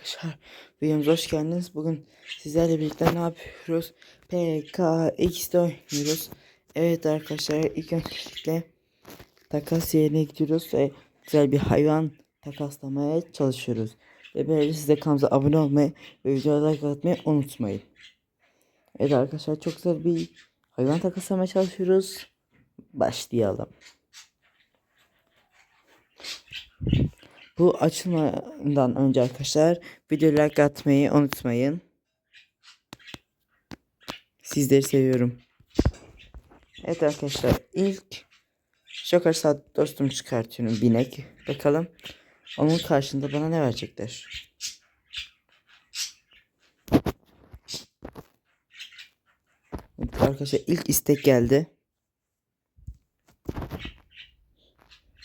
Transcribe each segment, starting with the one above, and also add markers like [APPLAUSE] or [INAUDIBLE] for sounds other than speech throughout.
arkadaşlar. Videomuza hoş geldiniz. Bugün sizlerle birlikte ne yapıyoruz? PKX'de oynuyoruz. Evet arkadaşlar ilk öncelikle takas yerine gidiyoruz ve güzel bir hayvan takaslamaya çalışıyoruz. Ve böyle size kanalımıza abone olmayı ve videoya like atmayı unutmayın. Evet arkadaşlar çok güzel bir hayvan takaslamaya çalışıyoruz. Başlayalım. Bu açılmadan önce arkadaşlar video like atmayı unutmayın. Sizleri seviyorum. Evet arkadaşlar ilk Joker saat dostum çıkartıyorum binek. Bakalım onun karşında bana ne verecekler. Arkadaşlar ilk istek geldi.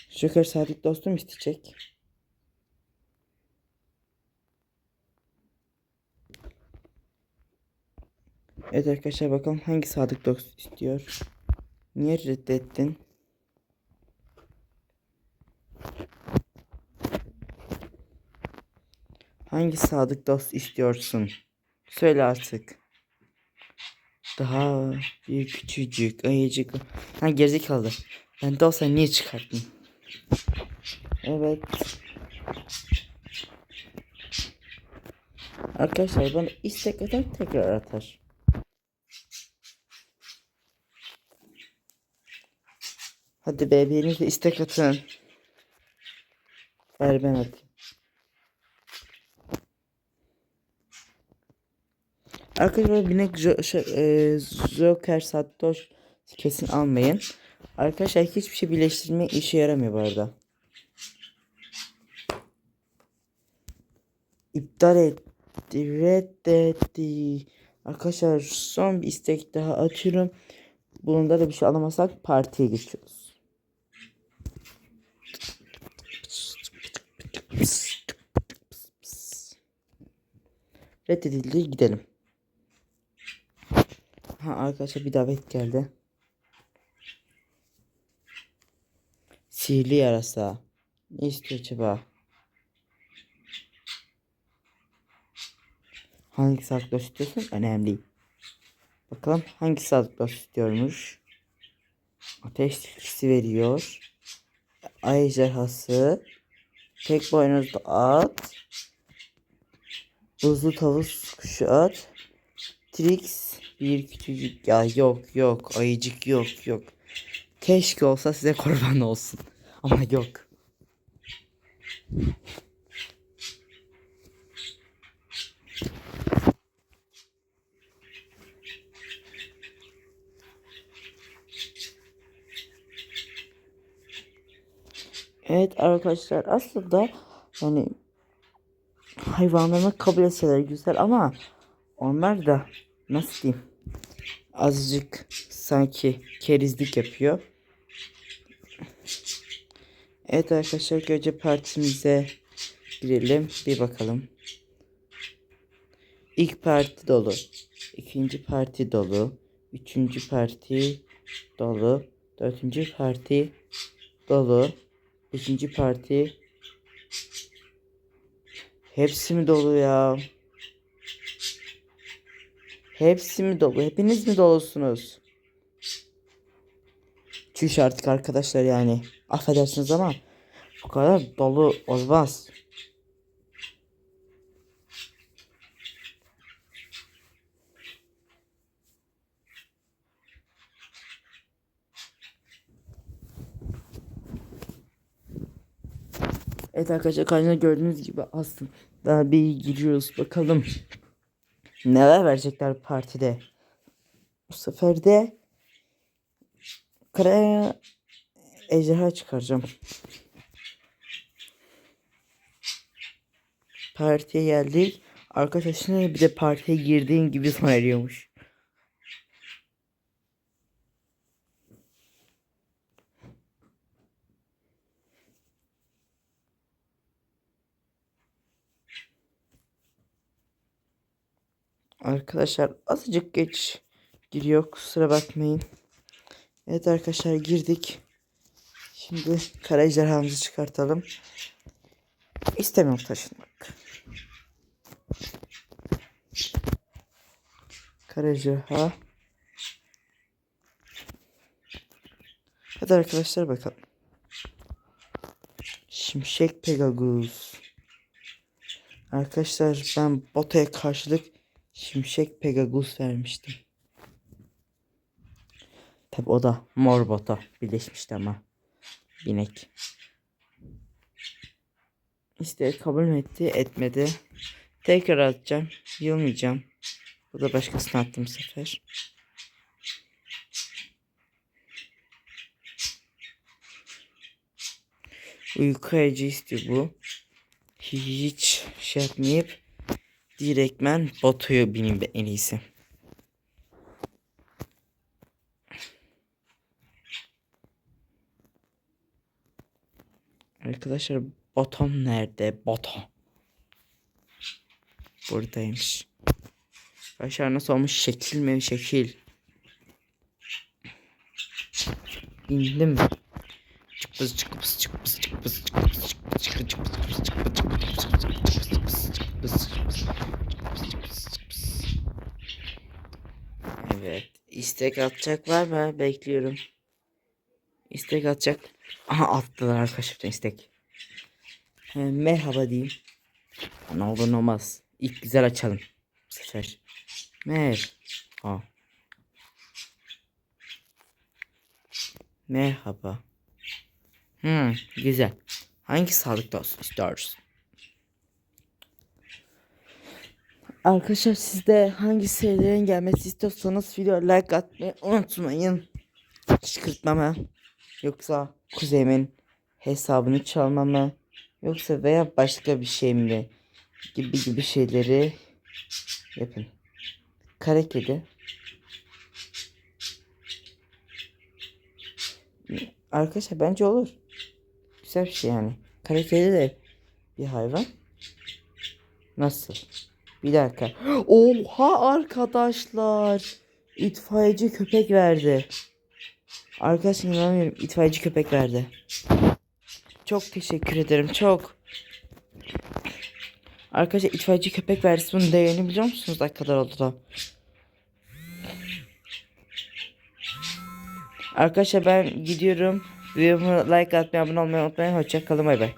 Joker sadık dostum isteyecek. Evet arkadaşlar bakalım hangi sadık dost istiyor. Niye reddettin? Hangi sadık dost istiyorsun? Söyle artık. Daha bir küçücük, ayıcık. Ha gerizekalı. Ben de olsa niye çıkarttın? Evet. Arkadaşlar bana istek atar tekrar atar. Hadi be biriniz de istek atın. Ver ben atayım. Arkadaşlar binek şey, e, Joker Satoş kesin almayın. Arkadaşlar hiçbir şey birleştirme işe yaramıyor bu arada. İptal etti, reddetti. Arkadaşlar son bir istek daha atıyorum. Bunda da bir şey alamazsak partiye geçiyoruz. Reddedildi gidelim. Ha arkadaşlar bir davet geldi. Sihirli yarasa. Ne istiyor acaba? Hangi saklı istiyorsun? Önemli. Bakalım hangi saklı istiyormuş. Ateş tilkisi veriyor. Ejderhası. Tek boynuzlu at. Buzlu tavus kuşu at. Trix bir küçücük ya yok yok ayıcık yok yok. Keşke olsa size kurban olsun. [LAUGHS] Ama yok. Evet arkadaşlar aslında yani hayvanlarını kabul etseler güzel ama onlar da nasıl diyeyim azıcık sanki kerizlik yapıyor. Evet arkadaşlar gece partimize girelim bir bakalım. İlk parti dolu. ikinci parti dolu. Üçüncü parti dolu. Dördüncü parti dolu. Beşinci parti. Hepsi mi dolu ya? Hepsi mi dolu? Hepiniz mi dolusunuz? Çüş artık arkadaşlar yani. Affedersiniz ama bu kadar dolu olmaz. Evet arkadaşlar karşınızda gördüğünüz gibi aslında bir giriyoruz bakalım. Neler verecekler partide. Bu sefer de Karaya ejderha çıkaracağım. Partiye geldik. Arkadaşlar bir de partiye girdiğin gibi son eriyormuş. Arkadaşlar azıcık geç giriyor kusura bakmayın. Evet arkadaşlar girdik. Şimdi kara ejderhamızı çıkartalım. İstemiyorum taşınmak. Kara ejderha. Hadi arkadaşlar bakalım. Şimşek Pegagus. Arkadaşlar ben botaya karşılık Şimşek Pegasus vermiştim. Tabi o da mor bota birleşmişti ama. Binek. İşte kabul etti etmedi. Tekrar atacağım. Yılmayacağım. Bu da başkasına attım bu sefer. Uyku ayıcı istiyor bu. Hiç şey yapmayıp direktmen botuya bineyim de en iyisi. Arkadaşlar botom nerede? Botom. Buradaymış. Başar nasıl olmuş? Şekil mi? Şekil. İndim mi? Çıkpız çıkpız çıkpız çıkpız çıkpız çıkpız çıkpız çıkpız çıkpız çıkpız çıkpız çıkpız çıkpız çıkpız Evet. istek atacak var mı? Bekliyorum. İstek atacak. Aha attılar arkadaşlar istek. He, merhaba diyeyim. Ne olur ne olmaz. İlk güzel açalım. Bu sefer. Merhaba. Merhaba. Hmm, güzel. Hangi sağlıklı olsun istiyoruz? Arkadaşlar siz de hangi serilerin gelmesi istiyorsanız video like atmayı unutmayın. Kışkırtmama. Yoksa kuzeyimin hesabını çalmamı. Yoksa veya başka bir şey mi? Gibi gibi şeyleri yapın. Kare kedi. Arkadaşlar bence olur. Güzel bir şey yani. Kare kedi de bir hayvan. Nasıl? Bir dakika. Oha arkadaşlar. İtfaiyeci köpek verdi. Arkadaşlar inanamıyorum. İtfaiyeci köpek verdi. Çok teşekkür ederim. Çok. Arkadaşlar itfaiyeci köpek verdi. Bunun değerini biliyor musunuz? Ne kadar oldu da? Arkadaşlar ben gidiyorum. Videomu like atmayı, abone olmayı unutmayın. Hoşçakalın. Bay bay.